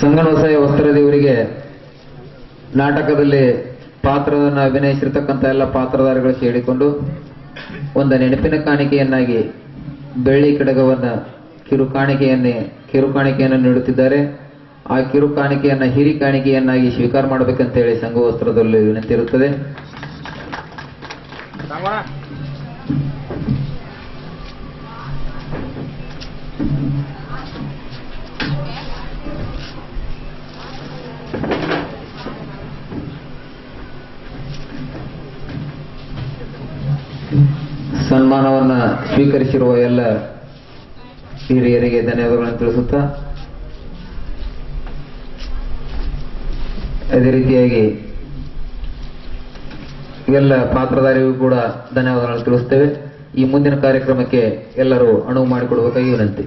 ಸಂಗನವಸಾಯ ವಸ್ತ್ರದೇವರಿಗೆ ನಾಟಕದಲ್ಲಿ ಪಾತ್ರವನ್ನು ಅಭಿನಯಿಸಿರ್ತಕ್ಕಂಥ ಎಲ್ಲ ಪಾತ್ರಧಾರಿಗಳು ಸೇರಿಕೊಂಡು ಒಂದು ನೆನಪಿನ ಕಾಣಿಕೆಯನ್ನಾಗಿ ಬೆಳ್ಳಿ ಕಡಗವನ್ನ ಕಿರು ಕಿರುಕಾಣಿಕೆಯನ್ನು ಕಿರು ಕಾಣಿಕೆಯನ್ನು ನೀಡುತ್ತಿದ್ದಾರೆ. ಆ ಕಿರು ಕಾಣಿಕೆಯನ್ನ ಹಿರಿ ಕಾಣಿಕೆಯನ್ನಾಗಿ ಸ್ವೀಕಾರ ಮಾಡಬೇಕಂತೇಳಿ ಸಂಘ ವಸ್ತ್ರದಲ್ಲಿ ವಿನಂತಿ ಇರುತ್ತದೆ ಸನ್ಮಾನವನ್ನ ಸ್ವೀಕರಿಸಿರುವ ಎಲ್ಲ ಹಿರಿಯರಿಗೆ ಧನ್ಯವಾದಗಳನ್ನು ತಿಳಿಸುತ್ತಾ ಅದೇ ರೀತಿಯಾಗಿ ಎಲ್ಲ ಪಾತ್ರಧಾರಿಗೂ ಕೂಡ ಧನ್ಯವಾದಗಳನ್ನು ತಿಳಿಸ್ತೇವೆ ಈ ಮುಂದಿನ ಕಾರ್ಯಕ್ರಮಕ್ಕೆ ಎಲ್ಲರೂ ಅನುವು ಮಾಡಿಕೊಡಬೇಕಾಗಿ ವಿನಂತಿ.